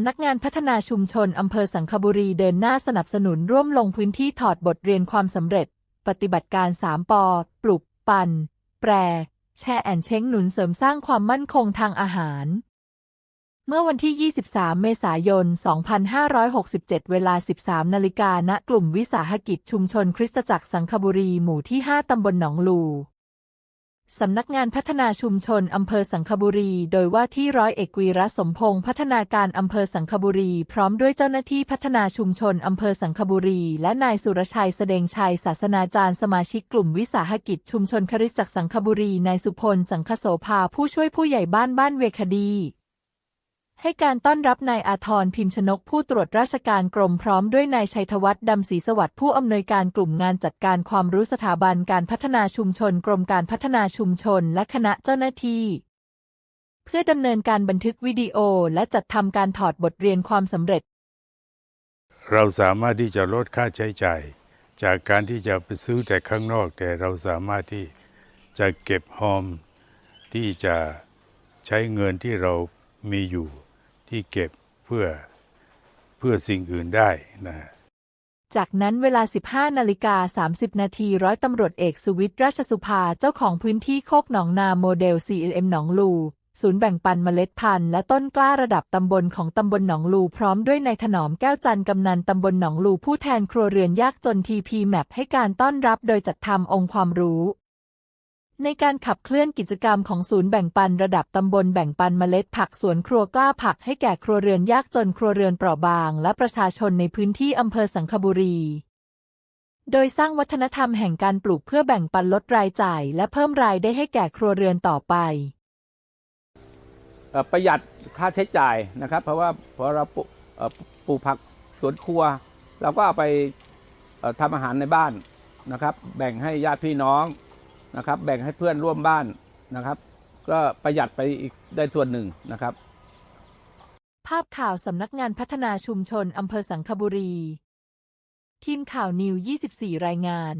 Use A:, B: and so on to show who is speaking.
A: ำนักงานพัฒนาชุมชนอำเภอสังขบุรีเดินหน้าสนับสนุนร่วมลงพื้นที่ถอดบทเรียนความสำเร็จ ปฏิบัติการ 3 ปอ ปลุก ปั่น แปร แช่แอนเช้งหนุนเสริมสร้างความมั่นคงทางอาหาร เมื่อวันที่ 23 เมษายน 2567 เวลา 13 นาฬิกาณกลุ่มวิสาหกิจชุมชนคริสตจักรสังขบุรีหมู่ที่ 5 ตำบลหนองลู สำนักงานพัฒนาชุมชนอำเภอสังขบุรี โดยว่าที่ร้อยเอกวีระสมพงศ์พัฒนาการอำเภอสังขบุรี พร้อมด้วยเจ้าหน้าที่พัฒนาชุมชนอำเภอสังขบุรี และนายสุรชัยแสดงชัยศาสนาจารย์สมาชิกกลุ่มวิสาหกิจชุมชนคริสจักสังขบุรี นายสุพลสังคโสภาผู้ช่วยผู้ใหญ่บ้านบ้านเวคดี ให้การต้อนรับนายอาทรพิมพ์ชนกผู้ตรวจราชการกรมพร้อมด้วยนายชัยธวัฒน์ดำศรีสวัสดิ์ผู้อำนวยการกลุ่มงานจัดการความรู้สถาบันการพัฒนาชุมชน กรมการพัฒนาชุมชน และคณะเจ้าหน้าที่ เพื่อดำเนินการบันทึกวิดีโอและจัดทำการถอดบทเรียนความสำเร็จ
B: เราสามารถที่จะลดค่าใช้จ่าย จากการที่จะไปซื้อแต่ข้างนอก แต่เราสามารถที่จะเก็บหอมที่จะใช้เงินที่เรามีอยู่ ที่เก็บเพื่อเพื่อสิ่งอื่นได้นะ
A: จากนั้นเวลา 15 นาฬิกา 30 นาทีร้อยตำรวจเอกสุวิทย์ราชสุภาเจ้าของพื้นที่โคกหนองนาโมเดล CLM หนองลู ศูนย์แบ่งปันเมล็ดพันธุ์และต้นกล้าระดับตำบลของตำบลหนองลูพร้อมด้วยนายถนอมแก้วจันกำนันตำบลหนองลูผู้แทนครัวเรือนยากจน TP Map ให้การต้อนรับโดยจัดทำองค์ความรู้ ในการขับเคลื่อนกิจกรรมของศูนย์แบ่งปันระดับตำบลแบ่งปันเมล็ดผักสวนครัวกล้าผักให้แก่ครัวเรือนยากจนครัวเรือนเปราะบาง และประชาชนในพื้นที่อำเภอสังขบุรี โดยสร้างวัฒนธรรมแห่งการปลูกเพื่อแบ่งปันลดรายจ่าย และเพิ่มรายได้ให้แก่ครัวเรือนต่อไป
C: ประหยัดค่าใช้จ่ายนะครับ เพราะว่าพอเราปลูกเอ่อปกผักสวนครัว เราก็เอาไปทำอาหารในบ้านนะครับ แบ่งให้ญาติพี่น้อง นะครับ แบ่งให้เพื่อนร่วมบ้านนะครับ ก็ประหยัดไปอีกได้ส่วนหนึ่งนะครับ
A: ภาพข่าวสำนักงานพัฒนาชุมชนอำเภอสังขบุรี ทีมข่าวนิว 24 รายงาน